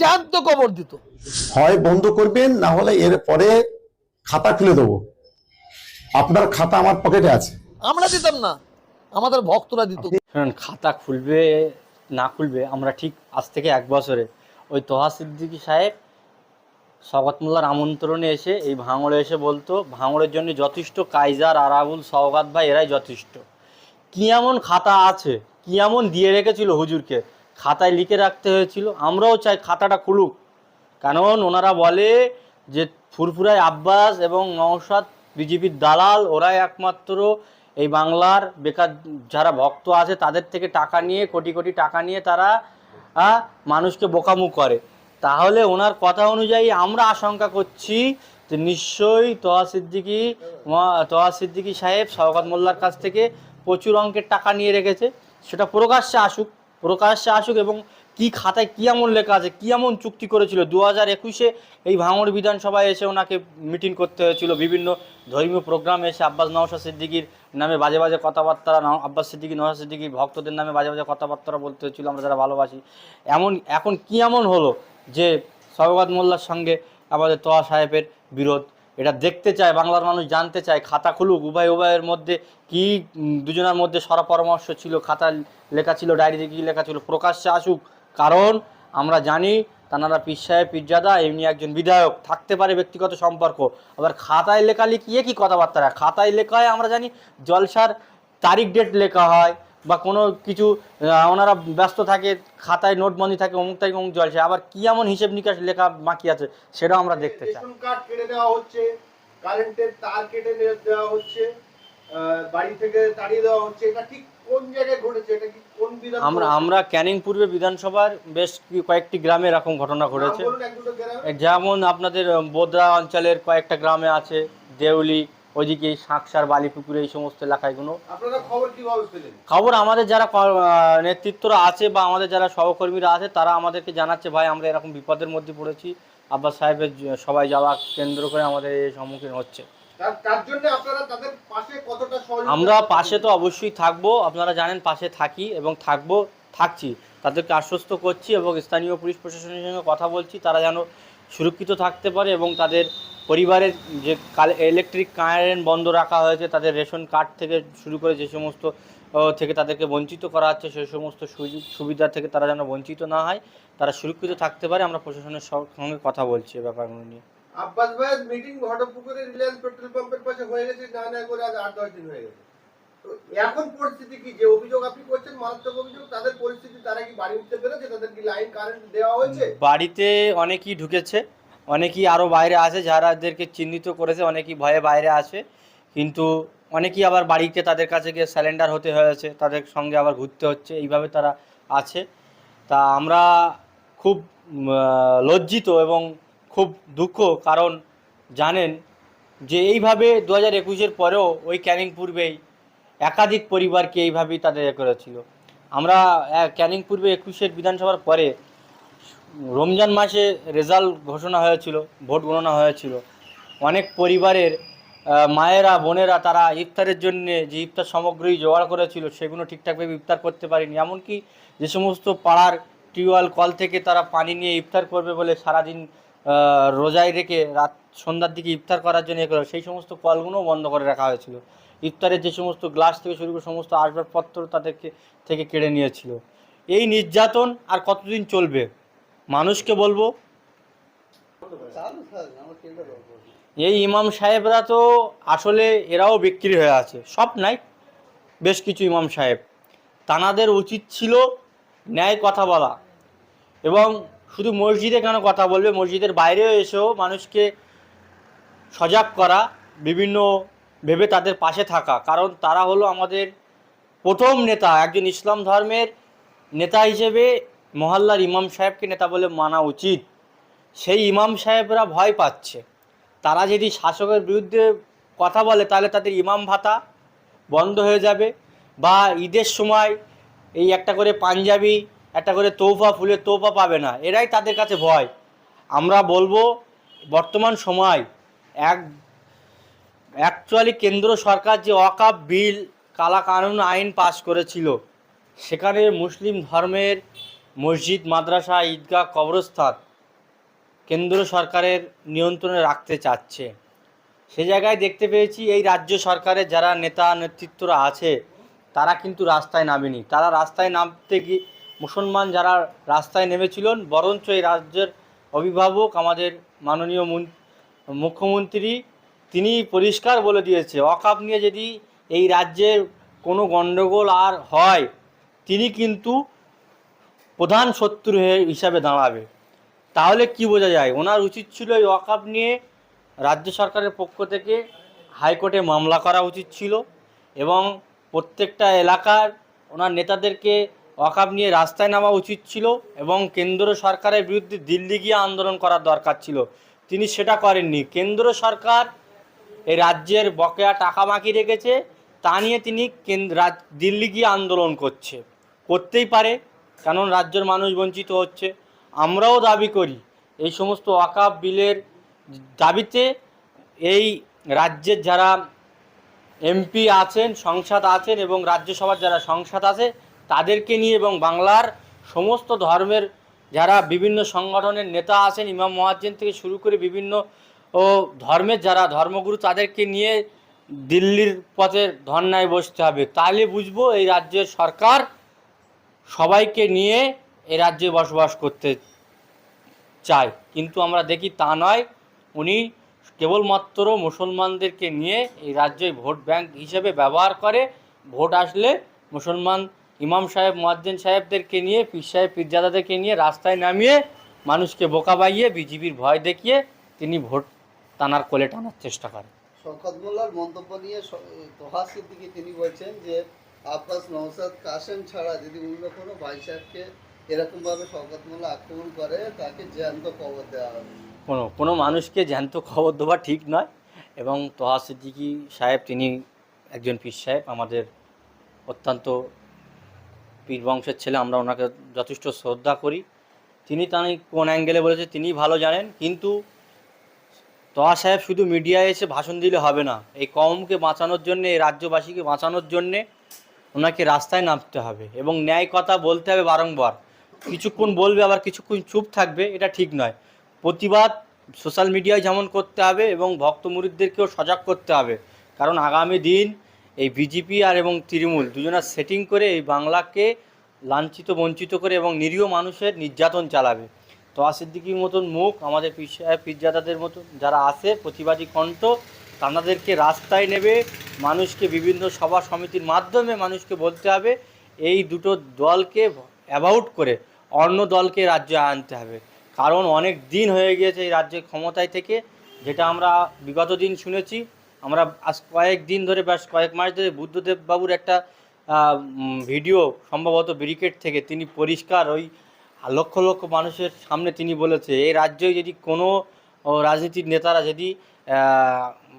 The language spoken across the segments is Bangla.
জ্যান্ত কবর দিত। হয় বন্ধ করবেন না হলে এর পরে খাতা খুলে দেবো। আপনার খাতা আমার পকেটে আছে। আমরা দিতাম না আমাদের ভক্তরা দিত। শুনুন খাতা খুলবে না খুলবে আমরা ঠিক আজ থেকে এক বছরে। ওই তোহা সিদ্দিকী সাহেব মোল্লার আমন্ত্রণে এসে এই ভাঙড়ে এসে বলতো ভাঙড়ের জন্য যথেষ্ট কাইজার আরাবুল সওগাত ভাই এরাই যথেষ্ট। কি এমন খাতা আছে কি এমন দিয়ে রেখেছিল হুজুরকে? খাতায় লিখে রাখতে হয়েছিল। আমরাও চাই খাতাটা খুলুক। কারণ ওনারা বলে যে ফুরফুরাই আব্বাস এবং নওশাদ বিজেপির দালাল, ওরাই একমাত্র এই বাংলার বেকার যারা ভক্ত আছে তাদের থেকে টাকা নিয়ে, কোটি কোটি টাকা নিয়ে তারা মানুষকে বোকামু করে। তাহলে ওনার কথা অনুযায়ী আমরা আশঙ্কা করছি যে নিশ্চয়ই তোয়া সিদ্দিকি তোয়া সিদ্দিকি সাহেব, শওকত মোল্লার কাছ থেকে প্রচুর অঙ্কের টাকা নিয়ে রেখেছে। সেটা প্রকাশ্যে আসুক। প্রকাশ্যে আসুক এবং কি খাতায় কি এমন লেখা আছে, কি এমন চুক্তি করেছিল? দু হাজার একুশে এই ভাঙড় বিধানসভায় এসে ওনাকে মিটিং করতে হয়েছিল। বিভিন্ন ধর্মীয় প্রোগ্রামে এসে আব্বাস নওশা সিদ্দিকির নামে বাজে বাজে কথাবার্তা আব্বাস সিদ্দিকি নওশা সিদ্দিকির ভক্তদের নামে বাজে বাজে কথাবার্তা বলতে হয়েছিল, আমরা যারা ভালোবাসি। এমন, এখন কি এমন হলো যে সরবাদ মোল্লার সঙ্গে আমাদের তোয়া সাহেবের বিরোধ? এটা দেখতে চায়, বাংলার মানুষ জানতে চায়, খাতা খুলুক, উভয়, উভয়ের মধ্যে কি দুজনের মধ্যে সরা পরামর্শ ছিল, খাতা লেখা ছিল, ডায়েরিতে কী লেখা ছিল, প্রকাশ্যে আসুক। কারণ আমরা জানি তানারা পীর সাহেব পীরজাদা এমনি একজন বিধায়ক, থাকতে পারে ব্যক্তিগত সম্পর্ক। আবার খাতায় লেখা লিখিয়ে কি কথাবার্তা খাতায় লেখা হয় আমরা জানি জলসার তারিখ ডেট লেখা হয় বা কোনো কিছু ওনারা ব্যস্ত থাকে খাতায় নোটবন্দি থাকে অমুক তারিখ অমুক জলসা আবার কি এমন হিসেব নিকাশ লেখা বাকি আছে সেটাও আমরা দেখতে চাই। কার্ড কেটে দেওয়া হচ্ছে কারেন্টের তার কেটে দেওয়া হচ্ছে বাড়ি থেকে তাড়িয়ে দেওয়া হচ্ছে এটা ঠিক কোন জায়গায় ঘটেছে এটা কি কোন বিধান আমরা আমরা ক্যানিং পূর্বে বিধানসভার বেশ কয়েকটি গ্রামে এরকম ঘটনা ঘটেছে। দুটো গ্রামে। যেমন আপনাদের বোদরা অঞ্চলের কয়েকটা গ্রামে আছে দেউলি ওইদিকে শাঁকসার বালিপুকুর এই সমস্ত এলাকাগুলো আপনারা খবর আমাদের যারা নেতৃত্বরা আছে বা আমাদের যারা সহকর্মীরা আছে তারা আমাদেরকে জানাচ্ছে ভাই আমরা এরকম বিপদের মধ্যে পড়েছি। আব্বাস সাহেবের সবাই যাওয়া কেন্দ্র করে আমাদের এই সম্মুখীন হচ্ছে। আমরা পাশে তো অবশ্যই থাকব। আপনারা জানেন পাশে থাকি এবং থাকব থাকছি। তাদেরকে আশ্বস্ত করছি এবং স্থানীয় পুলিশ প্রশাসনের সঙ্গে কথা বলছি। তারা যেন সুরক্ষিত থাকতে পারে এবং তাদের পরিবারের যে ইলেকট্রিক কারেন্ট বন্ধ রাখা হয়েছে, তাদের রেশন কার্ড থেকে শুরু করে যে সমস্ত থেকে তাদেরকে বঞ্চিত করা হচ্ছে সেই সমস্ত সুবিধা থেকে তারা যেন বঞ্চিত না হয়, তারা সুরক্ষিত থাকতে পারে, আমরা প্রশাসনের সঙ্গে কথা বলছি এ ব্যাপারগুলো নিয়ে। আব্বাস ভাইয়ের মিটিং ঘটপুকুরে রিলায়েন্স পেট্রোল পাম্পের পাশে হয়ে গেছে, না না, করে আজ আট, দশ দিন হয়ে গেছে। এখন পরিস্থিতি কি? যে অভিযোগ আপনি করছেন, মারাত্মক অভিযোগ, তাদের পরিস্থিতি, তারা কি বাড়ি উঠতে পেরেছে? তাদের কি লাইন, কারেন্ট দেওয়া হয়েছে? বাড়িতে অনেকেই ঢুকেছে, অনেকেই আরও বাইরে আছে যারাদেরকে চিহ্নিত করেছে, অনেকেই ভয়ে বাইরে আছে। কিন্তু অনেকেই আবার বাড়িতে তাদের কাছে গিয়ে স্যালেন্ডার হতে হয়েছে, তাদের সঙ্গে আবার ঘুরতে হচ্ছে, এইভাবে তারা আছে। তা আমরা খুব লজ্জিত এবং খুব দুঃখ, কারণ জানেন যে এইভাবে দু হাজার একুশের পরেও ওই ক্যানিং পূর্বেই একাধিক পরিবারকে এইভাবেই তাদের এ করেছিল। আমরা ক্যানিং পূর্বে একুশের বিধানসভার পরে রমজান মাসে রেজাল্ট ঘোষণা হয়েছিল, ভোট গণনা হয়েছিল। অনেক পরিবারের মায়েরা, বোনেরা তারা ইফতারের জন্য যে ইফতার সামগ্রী জোগাড় করেছিল, সেগুলো ঠিকঠাকভাবে ইফতার করতে পারেনি। এমনকি যে সমস্ত পাড়ার টিউবওয়েল কল থেকে তারা পানি নিয়ে ইফতার করবে বলে সারাদিন রোজায় রেখে রাত সন্ধ্যার দিকে ইফতার করার জন্য সেই সমস্ত কলগুলোও বন্ধ করে রাখা হয়েছিল। ইফতারের যে সমস্ত গ্লাস থেকে শুরু করে সমস্ত আসবাবপত্র তাদেরকে থেকে কেড়ে নিয়েছিল। এই নির্যাতন আর কতদিন চলবে? মানুষকে বলব। এই ইমাম সাহেবরা তো আসলে এরাও বিক্রি হয়ে আছে। সব নাই, বেশ কিছু ইমাম সাহেব। তানাদের উচিত ছিল ন্যায় কথা বলা এবং শুধু মসজিদে কেন কথা বলবে? মসজিদের বাইরেও এসেও মানুষকে সজাগ করা, বিভিন্ন ভেবে তাদের পাশে থাকা। কারণ তারা হলো আমাদের প্রথম নেতা, একজন ইসলাম ধর্মের নেতা হিসেবে মহল্লার ইমাম সাহেবকে নেতা বলে মানা উচিত। সেই ইমাম সাহেবরা ভয় পাচ্ছে। তারা যদি শাসকের বিরুদ্ধে কথা বলে, তাহলে তাদের ইমাম ভাতা বন্ধ হয়ে যাবে বা ঈদের সময় এই একটা করে পাঞ্জাবি, একটা করে তোফা ফুলের তোফা পাবে না। এরাই তাদের কাছে ভয়। আমরা বলব, বর্তমান সময় এক অ্যাকচুয়ালি কেন্দ্র সরকার যে অকাপ বিল কালা কানুন আইন পাশ করেছিল, সেখানে মুসলিম ধর্মের মসজিদ, মাদ্রাসা, ঈদগাহ, কবরস্থান কেন্দ্র সরকারের নিয়ন্ত্রণে রাখতে চাচ্ছে। সে জায়গায় দেখতে পেয়েছি এই রাজ্য সরকারের যারা নেতা নেতৃত্বরা আছে, তারা কিন্তু রাস্তায় নামেনি। তারা রাস্তায় নামতে গিয়ে মুসলমান যারা রাস্তায় নেমেছিলেন বরঞ্চ এই রাজ্যের অভিভাবক, আমাদের মাননীয় মুখ্যমন্ত্রী তিনি পরিষ্কার বলে দিয়েছে, অকাপ নিয়ে যদি এই রাজ্যের কোনো গণ্ডগোল আর হয়, তিনি কিন্তু প্রধান শত্রু হিসাবে দাঁড়াবে। তাহলে কি বোঝা যায়? ওনার উচিত ছিল এই ওয়াকাপ নিয়ে রাজ্য সরকারের পক্ষ থেকে হাইকোর্টে মামলা করা উচিত ছিল এবং প্রত্যেকটা এলাকার ওনার নেতাদেরকে ওয়াকাপ নিয়ে রাস্তায় নামা উচিত ছিল এবং কেন্দ্র সরকারের বিরুদ্ধে দিল্লি গিয়ে আন্দোলন করার দরকার ছিল। তিনি সেটা করেননি। কেন্দ্র সরকার এই রাজ্যের বকেয়া টাকা বাকি রেখেছে, তা নিয়ে তিনি দিল্লি গিয়ে আন্দোলন করছে। করতেই পারে, কারণ রাজ্যের মানুষ বঞ্চিত হচ্ছে। আমরাও দাবি করি, এই সমস্ত ওয়াকাপ বিলের দাবিতে এই রাজ্যের যারা এমপি আছেন, সংসদ আছেন এবং রাজ্যসভার যারা সংসদ আছে, তাদেরকে নিয়ে এবং বাংলার সমস্ত ধর্মের যারা বিভিন্ন সংগঠনের নেতা আছেন, ইমাম মহাজ্জেন থেকে শুরু করে বিভিন্ন ও ধর্মের যারা ধর্মগুরু তাদেরকে নিয়ে দিল্লির পথে ধর্নায় বসতে হবে। তাহলে বুঝব এই রাজ্যের সরকার সবাইকে নিয়ে এই রাজ্যে বসবাস করতে চায়। কিন্তু আমরা দেখি তা নয়, উনি কেবলমাত্র মুসলমানদেরকে নিয়ে এই রাজ্যে ভোট ব্যাংক হিসেবে ব্যবহার করে, ভোট আসলে মুসলমান ইমাম সাহেব, মুয়াজ্জিন সাহেবদেরকে নিয়ে, পীর সাহেব, পীরজাদাদেরকে নিয়ে রাস্তায় নামিয়ে মানুষকে বোকা বাইয়ে বিজেপির ভয় দেখিয়ে তিনি ভোট টানার কোলে টানার চেষ্টা করেন শওকত মোল্লার মন্তব্য নিয়ে তোহা সিদ্দিকি তিনি বলছেন যে আব্বাস নওসাদ কাসেম ছাড়া যদি অন্য কোনো ভাই সাহেবকে এরকমভাবে শওকত মোল্লা আক্রমণ করে তাকে জ্যান্ত কবর দেওয়া হবে। কোনো কোনো মানুষকে জ্যান্ত খবর দেওয়া ঠিক নয় এবং তোহা সিদ্দিকি সাহেব তিনি একজন পীর সাহেব আমাদের অত্যন্ত পীর বংশের ছেলে আমরা ওনাকে যথেষ্ট শ্রদ্ধা করি। তিনি তাই কোন অ্যাঙ্গেলে বলেছে তিনি ভালো জানেন কিন্তু তোহা সাহেব, শুধু মিডিয়ায় এসে ভাষণ দিলে হবে না। এই কমকে বাঁচানোর জন্যে, এই রাজ্যবাসীকে বাঁচানোর জন্যে ওনাকে রাস্তায় নামতে হবে এবং ন্যায় কথা বলতে হবে বারংবার। কিছুক্ষণ বলবে, আবার কিছুক্ষণ চুপ থাকবে, এটা ঠিক নয়। প্রতিবাদ সোশ্যাল মিডিয়ায় যেমন করতে হবে এবং ভক্ত মুরিদদেরকেও সজাগ করতে হবে। কারণ আগামী দিন এই বিজেপি আর এবং তৃণমূল দুজনের সেটিং করে এই বাংলাকে লাঞ্ছিত, বঞ্চিত করে এবং নিরীহ মানুষের নির্যাতন চালাবে। তো আসিদ্দিকির মতন মুখ, আমাদের পীরজাদাদের মতন যারা আছে, প্রতিবাদী কণ্ঠ তাদেরকে রাস্তায় নেবে, মানুষকে বিভিন্ন সভা সমিতির মাধ্যমে মানুষকে বলতে হবে, এই দুটো দলকে অ্যাবাউট করে অন্য দলকে রাজ্যে আনতে হবে। কারণ অনেক দিন হয়ে গিয়েছে এই রাজ্যের ক্ষমতায় থেকে, যেটা আমরা বিগত দিন শুনেছি, আমরা আজ কয়েক দিন ধরে, বেশ কয়েক মাস ধরে বুদ্ধদেব বাবুর একটা ভিডিও, সম্ভবত ব্রিকেট থেকে তিনি পরিষ্কার ওই লক্ষ লক্ষ মানুষের সামনে তিনি বলেছে এই রাজ্যে যদি কোনো রাজনীতির নেতারা যদি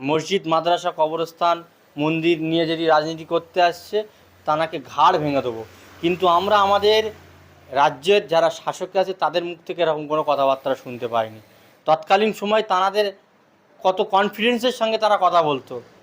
মসজিদ, মাদ্রাসা, কবরস্থান, মন্দির নিয়ে যদি রাজনীতি করতে আসছে, তানাকে ঘাড় ভেঙে দেবো। কিন্তু আমরা আমাদের রাজ্যের যারা শাসক আছে, তাদের মুখ থেকে এরকম কোনো কথাবার্তা শুনতে পাইনি। তৎকালীন সময় তানাদের কত কনফিডেন্সের সঙ্গে তারা কথা বলতো।